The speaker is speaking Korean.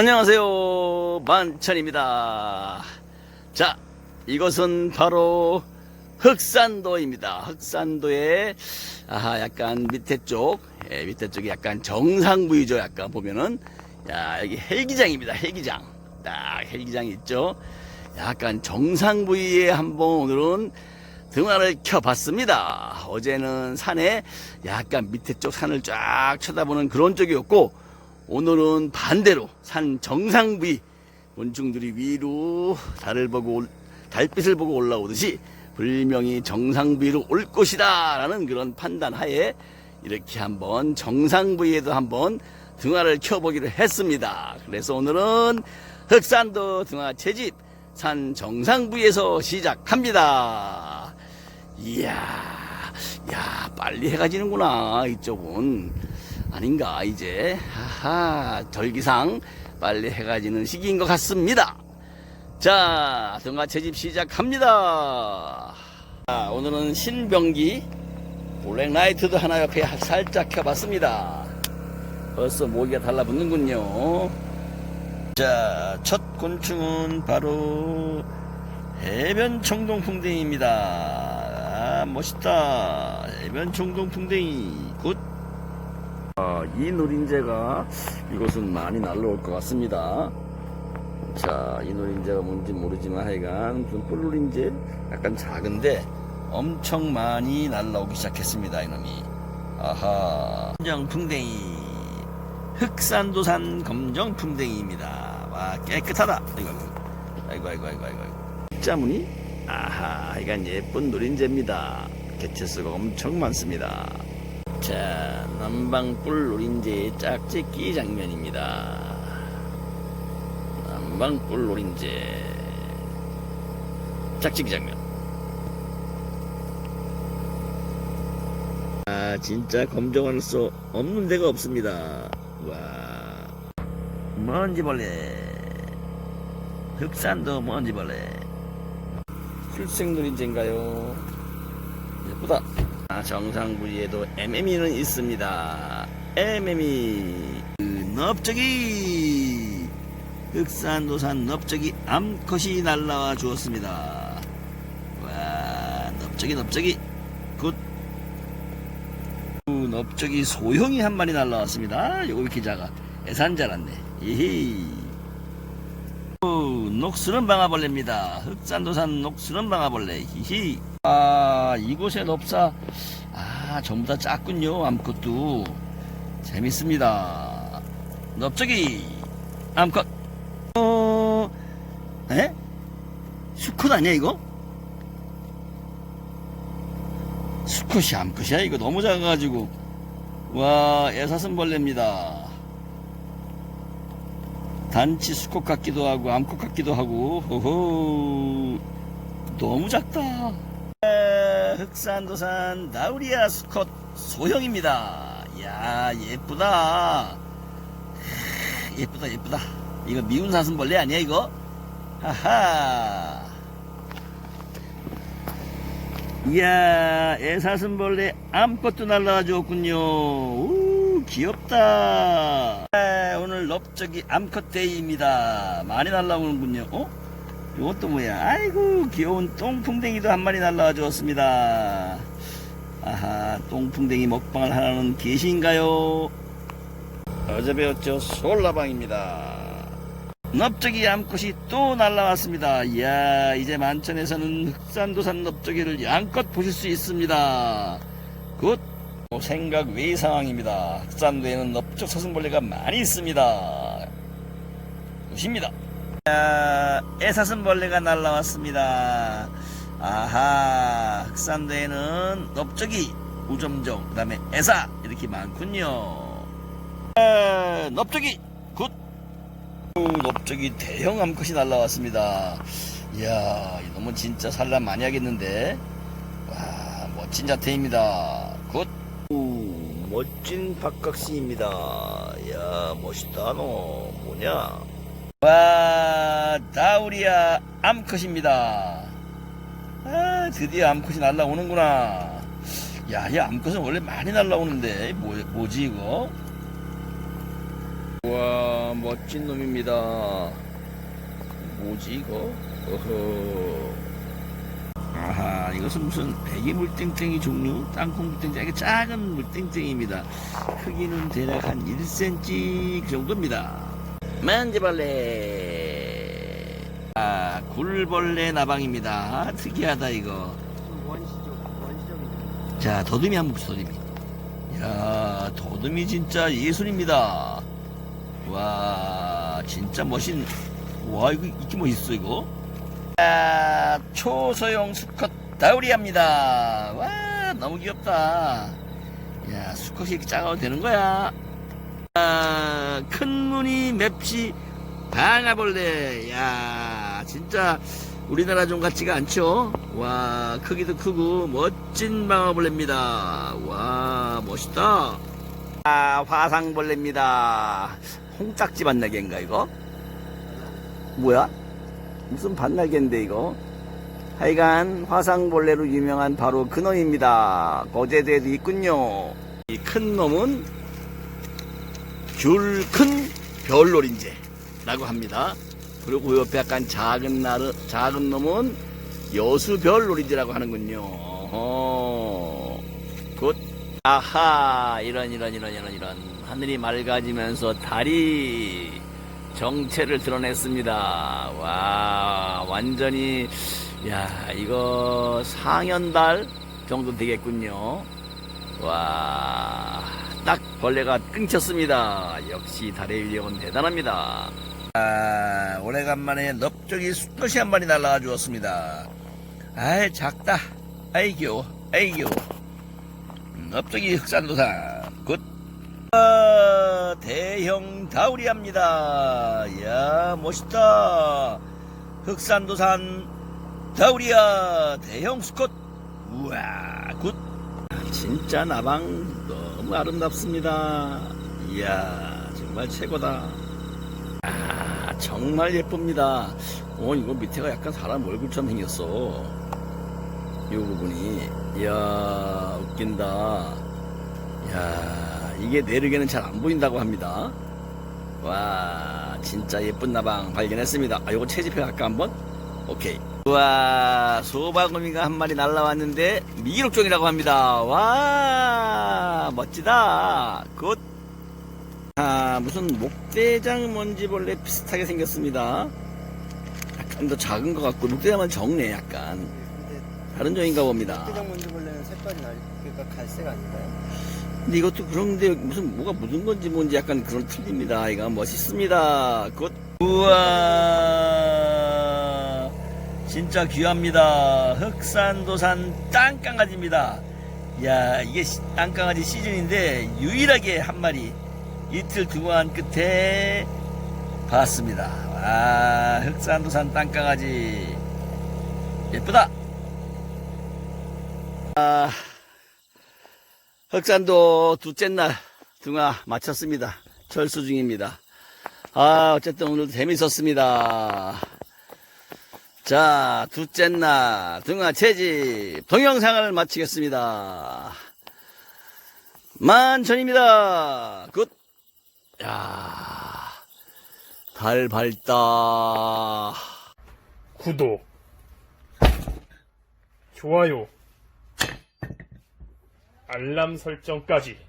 안녕하세요. 만천입니다. 자, 이것은 바로 흑산도입니다. 흑산도의 아, 약간 밑에 쪽, 예, 밑에 쪽이 약간 정상 부위죠. 약간 보면은 야, 여기 헬기장입니다. 헬기장. 딱 헬기장이 있죠. 약간 정상 부위에 한번 오늘은 등화를 켜봤습니다. 어제는 산에 약간 밑에 쪽 산을 쫙 쳐다보는 그런 쪽이었고 오늘은 반대로 산 정상 부위 곤충들이 위로 달을 보고 올- 달빛을 보고 올라오듯이 불명이 정상 부위로 올 것이다 라는 그런 판단 하에 이렇게 한번 정상 부위에도 한번 등화를 켜보기로 했습니다. 그래서 오늘은 흑산도 등화 채집 산 정상 부위에서 시작합니다. 이야, 야, 빨리 해가 지는구나, 이쪽은. 아닌가, 이제. 하하, 절기상 빨리 해가 지는 시기인 것 같습니다. 자, 등화 채집 시작합니다. 자, 오늘은 신병기 블랙라이트도 하나 옆에 살짝 켜봤습니다. 벌써 모기가 달라붙는군요. 자, 첫 곤충은 바로 해변 청동풍뎅이입니다. 아, 멋있다. 해변 청동풍뎅이. 굿. 아, 이 노린재가 이곳은 많이 날라올 것 같습니다. 자, 이 노린재가 뭔지 모르지만 하여간 무슨 뿔노린재 약간 작은데 엄청 많이 날라오기 시작했습니다. 이놈이. 아하. 검정풍뎅이. 흑산도산 검정풍뎅이입니다. 와, 깨끗하다. 아이고, 아이고, 아이고, 아이고, 아이고. 아이고. 자무늬? 아하, 하여간 예쁜 노린재입니다. 개체수가 엄청 많습니다. 자, 남방불 노린재의 짝짓기 장면입니다. 남방불 노린재 짝짓기 장면. 아, 진짜 검정할 수 없는 데가 없습니다. 와, 먼지벌레. 흑산도 먼지벌레. 풀색 노린재인가요? 예쁘다. 아, 정상 부위에도 MM이는 있습니다. MM이 그 넙적이 흑산도산 넙적이 암컷이 날라와 주었습니다. 와 넙적이 넙적이 굿 우, 넙적이 소형이 한 마리 날라왔습니다. 요거 이렇게 작아 애산 자랐네. 이히 우, 녹스런 방아벌레입니다. 흑산도산 녹스런 방아벌레. 히히. 아, 이곳의 넙사, 아, 전부 다 작군요. 암컷도. 재밌습니다. 넙적이, 암컷. 어, 에? 수컷 아니야, 이거? 수컷이 암컷이야? 이거 너무 작아가지고. 와, 애사슴벌레입니다. 단치 수컷 같기도 하고 암컷 같기도 하고 호호 너무 작다 에, 흑산도산 나우리아 수컷 소형입니다. 야 예쁘다. 예쁘다 예쁘다. 이거 미운 사슴벌레 아니야 이거? 하하. 이야 애사슴벌레 암컷도 날라와 줬군요. 우 귀엽다. 아, 오늘 넙적이 암컷 데이입니다. 많이 날라오는군요. 어? 이것도 뭐야 아이고 귀여운 똥풍뎅이도 한 마리 날라와 주었습니다 아하 똥풍뎅이 먹방을 하라는 계신가요 어제 배웠죠 솔라방입니다 넙적이 암컷이 또 날라왔습니다. 이야, 이제 만천에서는 흑산도산 넙적이를 양껏 보실 수 있습니다. 굿! 뭐 생각 외의 상황입니다. 흑산도에는 넙적 사슴벌레가 많이 있습니다. 굿입니다. 야, 애사슴벌레가 날라왔습니다. 아하, 흑산도에는 넙적이, 우점종, 그 다음에 애사, 이렇게 많군요. 아, 넙적이, 굿! 넙적이 대형 암컷이 날라왔습니다. 이야, 이놈은 진짜 산란 많이 하겠는데. 와, 멋진 자태입니다. 굿. 오, 멋진 박각시입니다. 이야, 멋있다, 너. 뭐냐? 와, 다우리아 암컷입니다. 아, 드디어 암컷이 날라오는구나. 야, 이 암컷은 원래 많이 날라오는데, 뭐, 뭐지, 이거? 와, 와, 멋진 놈입니다. 뭐지, 이거? 어허. 아하, 이것은 무슨 배기 물땡땡이 종류? 땅콩 물땡땡, 이게 작은 물땡땡입니다. 크기는 대략 한 1cm 그 정도입니다. 만지벌레. 아, 굴벌레 나방입니다. 특이하다, 이거. 원시적 원시적이죠. 자, 더듬이 한번 봅시다, 더듬이. 야, 더듬이 진짜 예술입니다. 와, 진짜 멋진, 와, 이거 이렇게 멋있어, 이거. 야, 초소형 수컷 다우리합니다. 와, 너무 귀엽다. 야, 수컷이 이렇게 작아도 되는 거야. 아, 큰 무늬 맵시 방아벌레. 야, 진짜 우리나라 종 같지가 않죠? 와, 크기도 크고 멋진 방아벌레입니다. 와, 멋있다. 아, 화상벌레입니다. 홍딱지 반날개인가 이거? 뭐야? 무슨 반날개인데 이거? 하여간 화상벌레로 유명한 바로 그 놈입니다. 거제도에도 있군요. 이 큰 놈은 귤 큰 별놀인제라고 합니다. 그리고 그 옆에 약간 작은 날 작은 놈은 여수 별놀인제라고 하는군요. 어, 굿. 아하, 이런 이런 이런 이런 이런 하늘이 맑아지면서 달이 정체를 드러냈습니다. 와, 완전히 야, 이거 상현달 정도 되겠군요. 와, 딱 벌레가 끊겼습니다. 역시 달의 위력은 대단합니다. 아, 오래간만에 넓적이 수컷이 한 마리 날아가 주었습니다. 아이, 작다. 아이, 귀여워. 아이, 귀여워. 음, 넓적이 흑산도산. 굿. 아, 대형 다우리합니다. 이야, 멋있다. 흑산도산 다우리야, 대형 수컷. 우와, 굿. 진짜 나방 너무 아름답습니다. 이야, 정말 최고다. 아, 정말 예쁩니다. 어, 이거 밑에가 약간 사람 얼굴처럼 생겼어. 이 부분이. 이야, 웃긴다. 이야, 이게 내륙에는 잘 안 보인다고 합니다. 와, 진짜 예쁜 나방 발견했습니다. 아, 요거 채집해 갈까 한번? 오케이. 우와, 소바구미가 한 마리 날라왔는데, 미기록종이라고 합니다. 와, 멋지다. 굿. 아, 무슨 목 대장 먼지벌레 비슷하게 생겼습니다. 약간 더 작은 것 같고, 목대장은 적네, 약간. 다른 종인가 봅니다. 특정 원주벌레는 색깔이 날 그러니까 갈색 아닌가요? 근데 이것도 그런데 무슨 뭐가 묻은 건지 뭔지 약간 그런 틀립니다. 이거 멋있습니다. 굿. 우와. 진짜 귀합니다. 흑산도산 땅강아지입니다. 야 이게 시- 땅강아지 시즌인데 유일하게 한 마리 이틀 두고한 끝에 봤습니다. 와 흑산도산 땅강아지 예쁘다. 아. 흑산도 둘째 날 등화 마쳤습니다. 철수 중입니다. 아, 어쨌든 오늘도 재밌었습니다. 자, 둘째 날 등화 채집 동영상을 마치겠습니다. 만천입니다. 굿. 야, 달 밝다. 구독, 좋아요, 알람 설정까지